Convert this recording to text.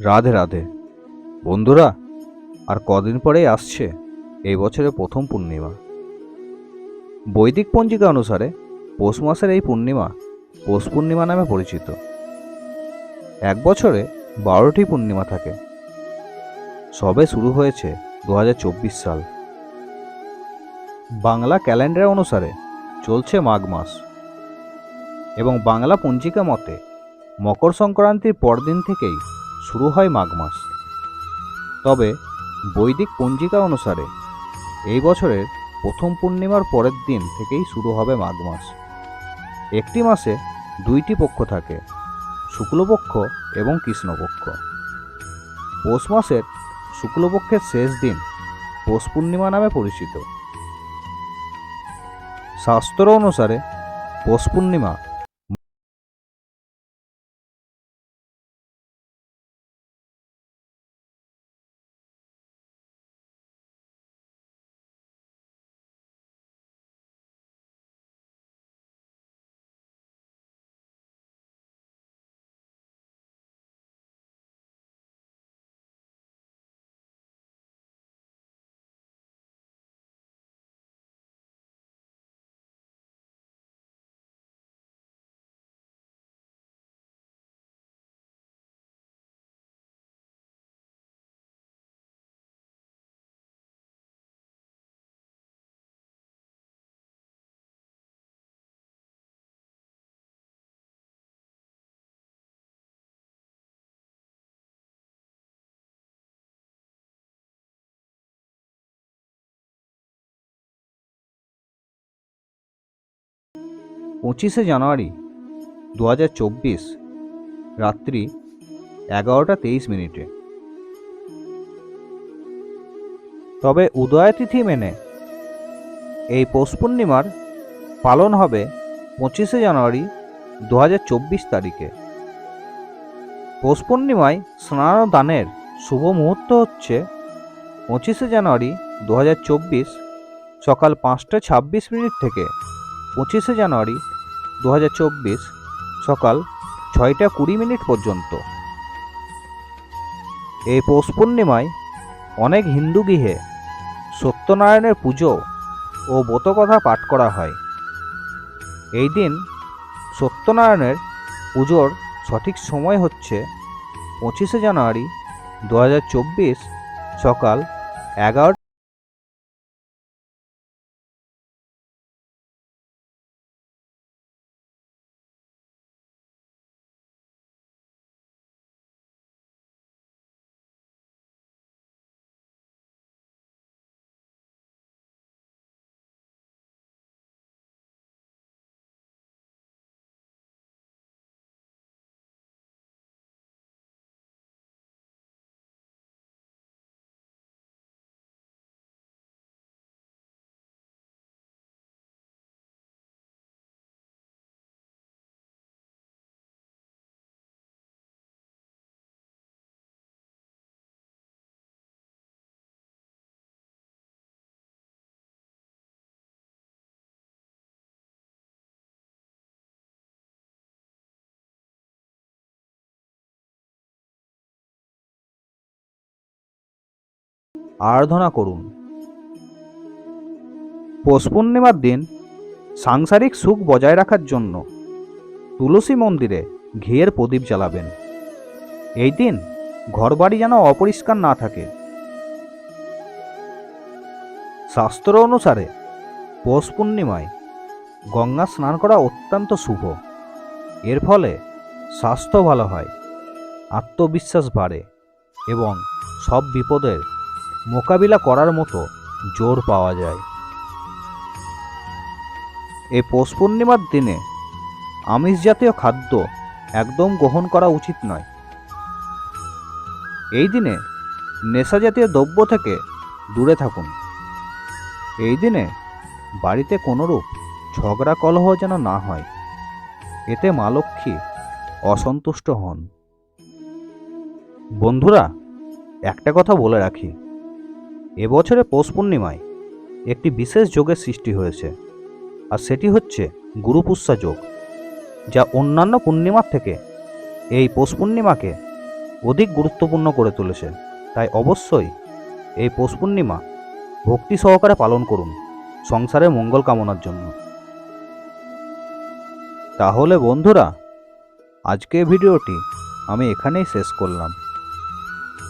রাধে রাধে। বন্ধুরা, আর কদিন পরেই আসছে এই বছরের প্রথম পূর্ণিমা। বৈদিক পঞ্জিকা অনুসারে পৌষ মাসের এই পূর্ণিমা পৌষ পূর্ণিমা নামে পরিচিত। এক বছরে বারোটি পূর্ণিমা থাকে। সবে শুরু হয়েছে দু হাজার চব্বিশ সাল। বাংলা ক্যালেন্ডার অনুসারে চলছে মাঘ মাস। এবং বাংলা পঞ্জিকা মতে মকর সংক্রান্তির পরদিন থেকেই শুরু হয় মাঘ মাস। তবে বৈদিক পঞ্জিকা অনুসারে এই বছরের প্রথম পূর্ণিমার পরের দিন থেকেই শুরু হবে মাঘ মাস। একটি মাসে দুইটি পক্ষ থাকে, শুক্লপক্ষ এবং কৃষ্ণপক্ষ। পৌষ মাসের শুক্লপক্ষের শেষ দিন পৌষ পূর্ণিমা নামে পরিচিত। শাস্ত্র অনুসারে পৌষ পূর্ণিমা পঁচিশে জানুয়ারি দু হাজার চব্বিশ, রাত্রি এগারোটা তেইশ মিনিটে। তবে উদয় তিথি মেনে এই পৌষ পূর্ণিমার পালন হবে পঁচিশে জানুয়ারি দু হাজার চব্বিশ তারিখে। পৌষ পূর্ণিমায় স্নান দানের শুভ মুহূর্ত হচ্ছে পঁচিশে জানুয়ারি দু হাজার চব্বিশ সকাল পাঁচটা ছাব্বিশ মিনিট থেকে পঁচিশে জানুয়ারি দু হাজার চব্বিশ সকাল ছয়টা কুড়ি মিনিট পর্যন্ত। এই পৌষ পূর্ণিমায় অনেক হিন্দু গৃহে সত্যনারায়ণের পুজো ও ব্রতকথা পাঠ করা হয়। এই দিন সত্যনারায়ণের পুজোর সঠিক সময় হচ্ছে পঁচিশে জানুয়ারি দু হাজার চব্বিশ সকাল এগারো আরাধনা করুন। পৌষ পূর্ণিমার দিন সাংসারিক সুখ বজায় রাখার জন্য তুলসী মন্দিরে ঘিয়ের প্রদীপ জ্বালাবেন। এই দিন ঘরবাড়ি যেন অপরিষ্কার না থাকে। শাস্ত্র অনুসারে পৌষ পূর্ণিমায় গঙ্গা স্নান করা অত্যন্ত শুভ। এর ফলে স্বাস্থ্য ভালো হয়, আত্মবিশ্বাস বাড়ে এবং সব বিপদের মোকাবিলা করার মতো জোর পাওয়া যায়। এই পৌষ পূর্ণিমার দিনে আমিষ জাতীয় খাদ্য একদম গ্রহণ করা উচিত নয়। এই দিনে নেশা জাতীয় দ্রব্য থেকে দূরে থাকুন। এই দিনে বাড়িতে কোনোরূপ ঝগড়া কলহ যেন না হয়, এতে মা লক্ষ্মী অসন্তুষ্ট হন। বন্ধুরা, একটা কথা বলে রাখি। এবছরে পৌষ পূর্ণিমায় একটি বিশেষ যোগের সৃষ্টি হয়েছে, আর সেটি হচ্ছে গুরুপুষ্যা যোগ, যা অন্যান্য পূর্ণিমার থেকে এই পৌষ পূর্ণিমাকে অধিক গুরুত্বপূর্ণ করে তুলেছে। তাই অবশ্যই এই পৌষ পূর্ণিমা ভক্তি সহকারে পালন করুন সংসারের মঙ্গল কামনার জন্য। তাহলে বন্ধুরা আজকে ভিডিওটি আমি এখানেই শেষ করলাম।